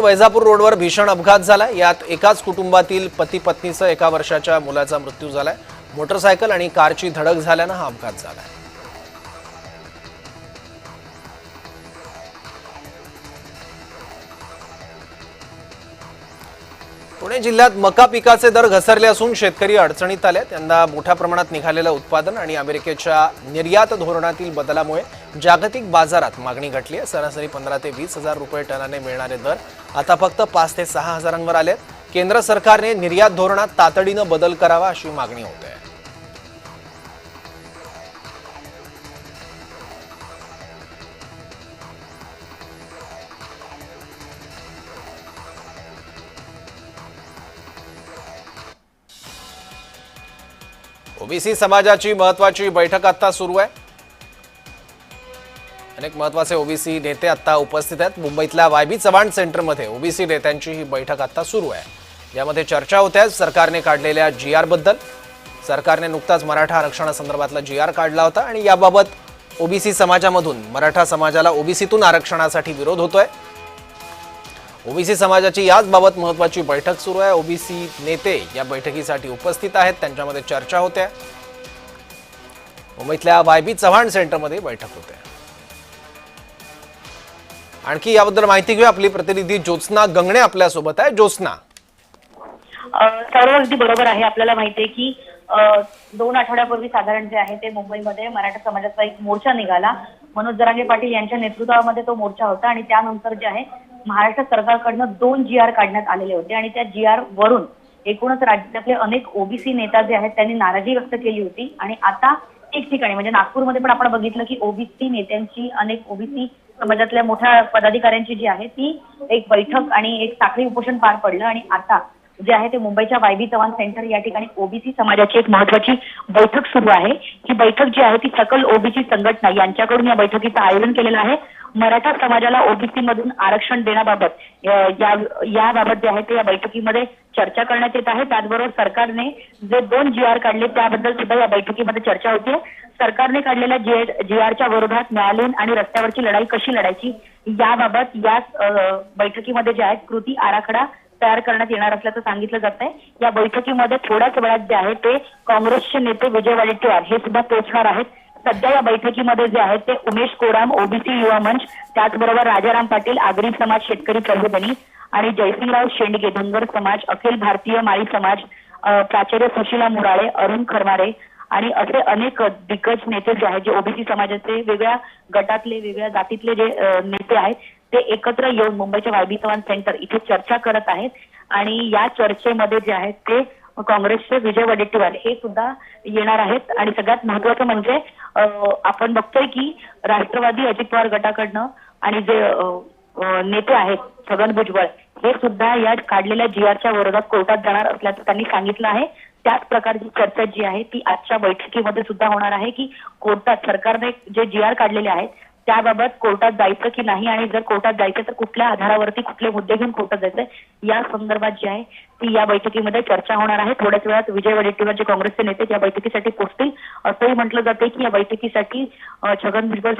वैजापूर रोडवर भीषण अपघात झाला यात एकाच कुटुंबातील पती पत्नीसह एका वर्षाच्या मुलाचा मृत्यू झालाय. मोटरसायकल आणि कारची धडक झाल्यानं हा अपघात झालाय. पुणे जिल्ह्यात मका पिकाचे दर घसरले असून शेतकरी अडचणीत आले यंदा मोठ्या प्रमाणात निघालेलं उत्पादन आणि अमेरिकेच्या निर्यात धोरणातील बदलामुळे जागतिक बाजारात मागणी घटली आहे. सरासरी पंधरा ते वीस हजार रुपये टनाने मिळणारे दर आता फक्त पाच ते सहा हजारांवर आले केंद्र सरकारने निर्यात धोरणात तातडीनं बदल करावा अशी मागणी होते ओबीसी समाजाची महत्वाची बैठक आता सुरू आहे. अनेक महत्त्वाचे ओबीसी नेते आता उपस्थित आहेत. मुंबईतल्या वायबी चव्हाण सेंटरमध्ये ओबीसी नेत्यांची ही बैठक आता सुरू आहे. यामध्ये चर्चा होत्या सरकारने काढलेल्या जी आरबद्दल. सरकारने नुकताच मराठा आरक्षणासंदर्भातला जी आर काढला होता. आणि याबाबत ओबीसी समाजामधून मराठा समाजाला ओबीसीतून आरक्षणासाठी विरोध होतोय. ओबीसी समाजाची याच बाबत महत्वाची बैठक सुरू आहे. ओबीसी नेते या बैठकीसाठी उपस्थित आहेत. त्यांच्यामध्ये चर्चा होते. मुंबईतल्या वायबी चव्हाण सेंटरमध्ये बैठक होते. आणखी याबद्दल माहिती घेऊया. आपली प्रतिनिधी ज्योत्स्ना गंगणे आपल्यासोबत आहे. ज्योत्स्ना. सर्व अगदी बरोबर आहे. आपल्याला माहितीये की दोन आठवड्यापूर्वी साधारण जे आहे ते मुंबईमध्ये मराठा समाजाचा एक मोर्चा निघाला. मनोज जरांगे पाटील यांच्या नेतृत्वामध्ये तो मोर्चा होता आणि त्यानंतर जे आहे महाराष्ट्र सरकारकडनं दोन जी आर काढण्यात आलेले होते आणि त्या जी आर वरून एकूणच राज्यातले अनेक ओबीसी नेता जे आहेत त्यांनी नाराजी व्यक्त केली होती आणि आता ठिकठिकाणी म्हणजे नागपूरमध्ये पण आपण बघितलं की ओबीसी नेत्यांची अनेक ओबीसी समाजातल्या मोठ्या पदाधिकाऱ्यांची जी आहे ती एक बैठक आणि एक साखळी उपोषण पार पडलं आणि आता जे आहे ते मुंबईच्या वायबी चव्हाण सेंटर या ठिकाणी ओबीसी समाजाची एक महत्वाची बैठक सुरू आहे. ही बैठक जी आहे ती सकल ओबीसी संघटना यांच्याकडून या बैठकीचं आयोजन केलेलं आहे. मराठा समाजाला ओबीसी मधून आरक्षण देण्याबाबत याबाबत जे आहे ते या बैठकीमध्ये चर्चा करण्यात येत आहे. त्याचबरोबर सरकारने जे दोन जी आर काढले त्याबद्दल सुद्धा या बैठकीमध्ये चर्चा होते सरकारने काढलेल्या जी आरच्या विरोधात न्यायालयीन आणि रस्त्यावरची लढाई कशी लढायची याबाबत या बैठकीमध्ये जे आहे कृती आराखडा तयार करण्यात येणार असल्याचं सांगितलं जात आहे या बैठकीमध्ये थोड्याच वेळात जे आहे ते काँग्रेसचे नेते विजय वडेट्टीवार हे सुद्धा पोहोचणार आहेत. सध्या या बैठकीमध्ये जे आहेत ते उमेश कोराम ओबीसी युवा मंच त्याचबरोबर राजाराम पाटील आगरी समाज शेतकरी प्रबोधनी आणि जयसिंगराव शेंडगे धनगर समाज अखिल भारतीय माळी समाज प्राचार्य सुशीला मुराळे अरुण खरमारे आणि असे अनेक दिग्गज नेते जे आहेत जे ओबीसी समाजाचे वेगळ्या गटातले वेगळ्या जातीतले जे नेते आहेत ते एकत्र येऊन मुंबईच्या वायबी चव्हाण सेंटर इथे चर्चा करत आहेत. आणि या चर्चेमध्ये जे आहेत ते काँग्रेसचे विजय वडेट्टीवार हे सुद्धा येणार आहेत. आणि सगळ्यात महत्वाचं म्हणजे आपण बघतोय की राष्ट्रवादी अजित पवार गटाकडनं आणि जे नेते आहेत छगन भुजबळ हे सुद्धा या काढलेल्या जीआरच्या विरोधात कोर्टात जाणार असल्याचं त्यांनी सांगितलं आहे. त्याच प्रकारची चर्चा जी आहे ती आजच्या बैठकीमध्ये सुद्धा होणार आहे की कोर्टात सरकारने जे जी आर काढलेले आहेत त्याबाबत कोर्टात जायचं की नाही आणि जर कोर्टात जायचं तर कुठल्या आधारावरती कुठले मुद्दे घेऊन कोर्टात जायचं या संदर्भात जी आहे ती या बैठकीमध्ये चर्चा होणार आहे. थोड्याच वेळात विजय वडेट्टीवार जे काँग्रेसचे नेते या बैठकीसाठी पोहोचतील असंही म्हटलं जाते की या बैठकीसाठी छगन भुजबळ